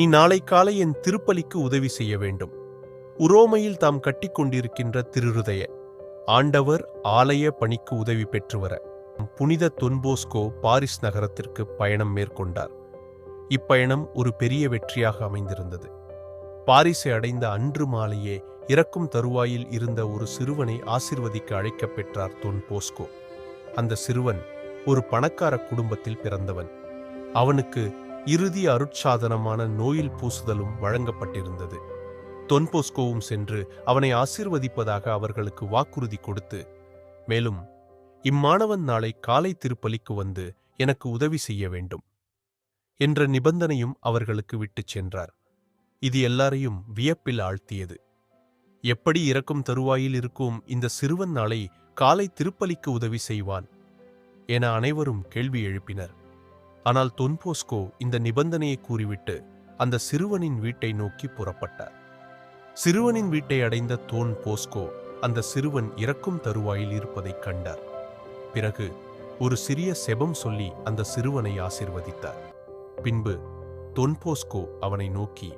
நீ நாளை காலை என் திருப்பலிக்கு உதவி செய்ய வேண்டும். உரோமையில் தாம் கட்டிக்கொண்டிருக்கின்ற திருருதய ஆண்டவர் ஆலய பணிக்கு உதவி பெற்று வர புனித தொன்போஸ்கோ பாரிஸ் நகரத்திற்கு பயணம் மேற்கொண்டார். இப்பயணம் ஒரு பெரிய வெற்றியாக அமைந்திருந்தது. பாரிஸை அடைந்த அன்று மாலையே இறக்கும் தருவாயில் இருந்த ஒரு சிறுவனை ஆசிர்வதிக்க அழைக்கப் பெற்றார் தொன் போஸ்கோ அந்த சிறுவன் ஒரு பணக்கார குடும்பத்தில் பிறந்தவன். அவனுக்கு இறுதி அருட்சாதனமான நோயில் பூசுதலும் வழங்கப்பட்டிருந்தது. தொன்போஸ்கோவும் சென்று அவனை ஆசிர்வதிப்பதாக அவர்களுக்கு வாக்குறுதி கொடுத்து மேலும் இம்மாணவன் நாளை காலை திருப்பலிக்கு வந்து எனக்கு உதவி செய்ய வேண்டும் என்ற நிபந்தனையும் அவர்களுக்கு விட்டுச் சென்றார். இது எல்லாரையும் வியப்பில் ஆழ்த்தியது. எப்படி இறக்கும் தருவாயில் இருக்கும் இந்த சிறுவன் நாளை காலை திருப்பலிக்கு உதவி செய்வான்? என அனைவரும் கேள்வி எழுப்பினர். ஆனால் தொன்போஸ்கோ இந்த நிபந்தனையை கூறிவிட்டு அந்த சிறுவனின் வீட்டை நோக்கி புறப்பட்டார். சிறுவனின் வீட்டை அடைந்த தோன் போஸ்கோ அந்த சிறுவன் இறக்கும் தருவாயில் இருப்பதைக் கண்டார். பிறகு ஒரு சிறிய செபம் சொல்லி அந்த சிறுவனை ஆசிர்வதித்தார். பின்பு தொன்போஸ்கோ அவனை நோக்கி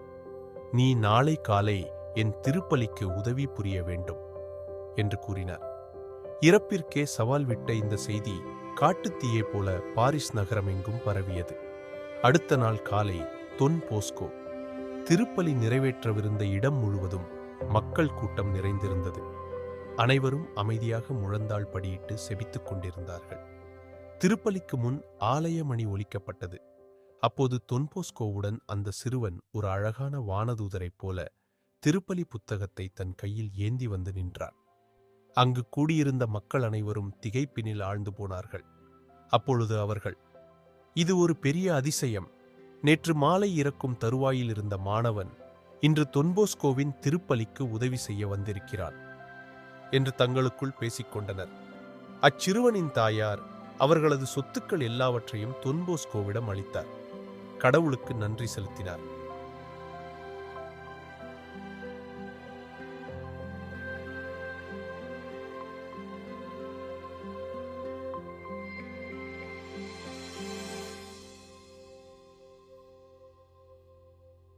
நீ நாளை காலை என் திருப்பலிக்கு உதவி புரிய வேண்டும் என்று கூறினார். இறப்பிற்கே சவால் விட்ட இந்த செய்தி காட்டுத்தீயை போல பாரிஸ் நகரம் எங்கும் பரவியது. அடுத்த நாள் காலை தொன் போஸ்கோ திருப்பலி நிறைவேற்றவிருந்த இடம் முழுவதும் மக்கள் கூட்டம் நிறைந்திருந்தது. அனைவரும் அமைதியாக முழந்தாள் படியிட்டு செபித்துக் கொண்டிருந்தார்கள். திருப்பலிக்கு முன் ஆலய மணி ஒலிக்கப்பட்டது. அப்போது தொன்போஸ்கோவுடன் அந்த சிறுவன் ஒரு அழகான வானதூதரைப் போல திருப்பலி புத்தகத்தை தன் கையில் ஏந்தி வந்து நின்றான். அங்கு கூடியிருந்த மக்கள் அனைவரும் திகைப்பினில் ஆழ்ந்து போனார்கள். அப்பொழுது அவர்கள் இது ஒரு பெரிய அதிசயம். நேற்று மாலை இறக்கும் தருவாயில் இருந்த மாணவன் இன்று தொன்போஸ்கோவின் திருப்பலிக்கு உதவி செய்ய வந்திருக்கிறான் என்று தங்களுக்குள் பேசிக்கொண்டனர். அச்சிறுவனின் தாயார் அவர்களது சொத்துக்கள் எல்லாவற்றையும் தொன்போஸ்கோவிடம் அளித்தார். கடவுளுக்கு நன்றி செலுத்தினார்.